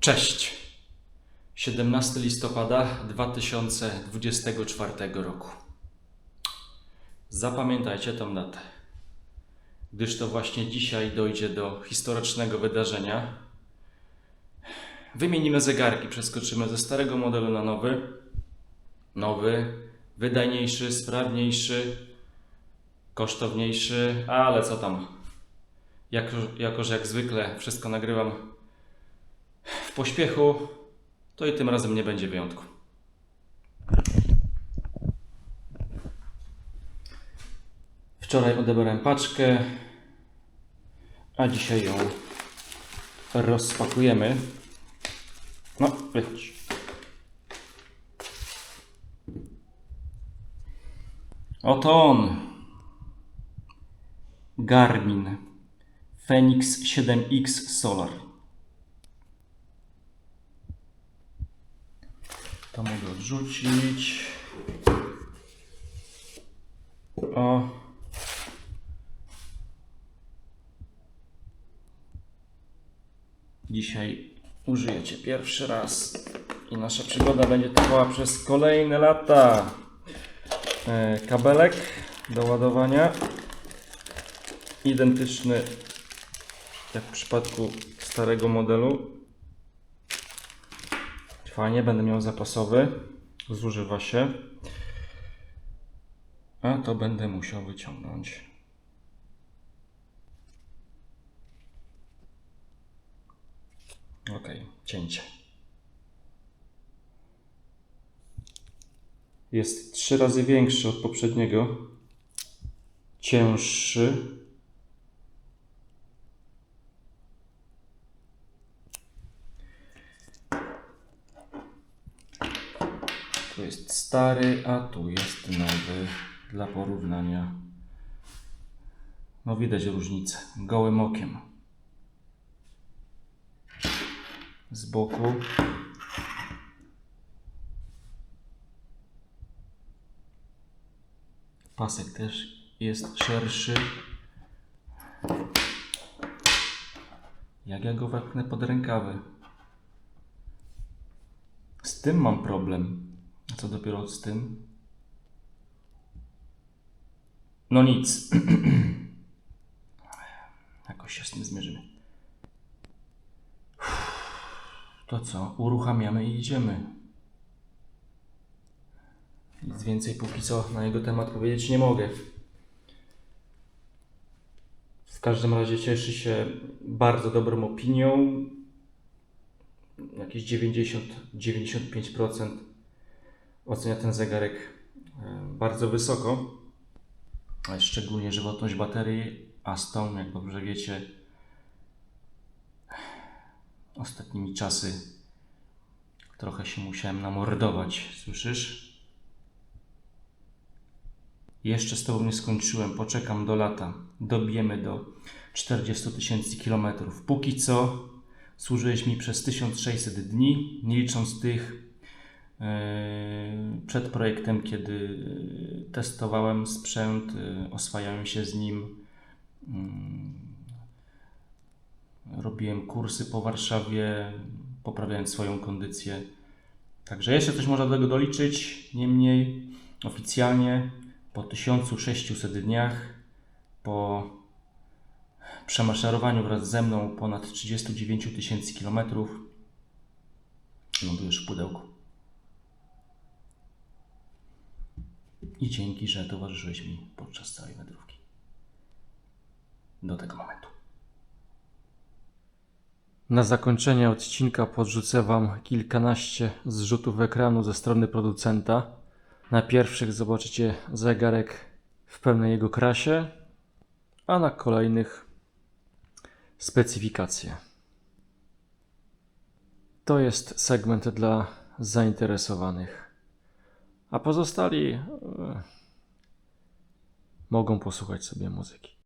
Cześć. 17 listopada 2024 roku. Zapamiętajcie tą datę, gdyż to właśnie dzisiaj dojdzie do historycznego wydarzenia. Wymienimy zegarki, przeskoczymy ze starego modelu na nowy. Nowy, wydajniejszy, sprawniejszy, kosztowniejszy, ale co tam. Jako, jako że jak zwykle wszystko nagrywam w pośpiechu, to i tym razem nie będzie wyjątku. Wczoraj odebrałem paczkę, a dzisiaj ją rozpakujemy. No, wychodź. Oto on. Garmin Fenix 7X Solar. To mogę odrzucić. O. Dzisiaj użyjecie pierwszy raz i nasza przygoda będzie trwała przez kolejne lata. E, kabelek do ładowania. Identyczny jak w przypadku starego modelu. Fajnie, będę miał zapasowy. Zużywa się. A to będę musiał wyciągnąć. Ok, cięcie. Jest trzy razy większy od poprzedniego. Cięższy. Tu jest stary, a tu jest nowy dla porównania. No widać różnicę gołym okiem. Z boku pasek też jest szerszy. Jak ja go wepchnę pod rękawy? Z tym mam problem. Co dopiero z tym? No nic. Jakoś się z tym zmierzymy. To co? Uruchamiamy i idziemy. Nic więcej póki co na jego temat powiedzieć nie mogę. W każdym razie cieszy się bardzo dobrą opinią. Jakieś 90-95% ocenia ten zegarek e, bardzo wysoko. Szczególnie żywotność baterii, a z tą, jak dobrze wiecie, ostatnimi czasy trochę się musiałem namordować. Słyszysz? Jeszcze z Tobą nie skończyłem, poczekam do lata. Dobijemy do 40 tysięcy kilometrów. Póki co służyłeś mi przez 1600 dni, nie licząc tych e, przed projektem, kiedy e, testowałem sprzęt, e, oswajałem się z nim. Mm, Robiłem kursy po Warszawie, poprawiając swoją kondycję. Także jeszcze coś można do tego doliczyć. Niemniej oficjalnie po 1600 dniach, po przemaszerowaniu wraz ze mną ponad 39 tysięcy kilometrów, lądujesz w pudełku. I dzięki, że towarzyszyłeś mi podczas całej wędrówki. Do tego momentu. Na zakończenie odcinka podrzucę Wam kilkanaście zrzutów ekranu ze strony producenta. Na pierwszych zobaczycie zegarek w pełnej jego krasie, a na kolejnych specyfikacje. To jest segment dla zainteresowanych, a pozostali e, mogą posłuchać sobie muzyki.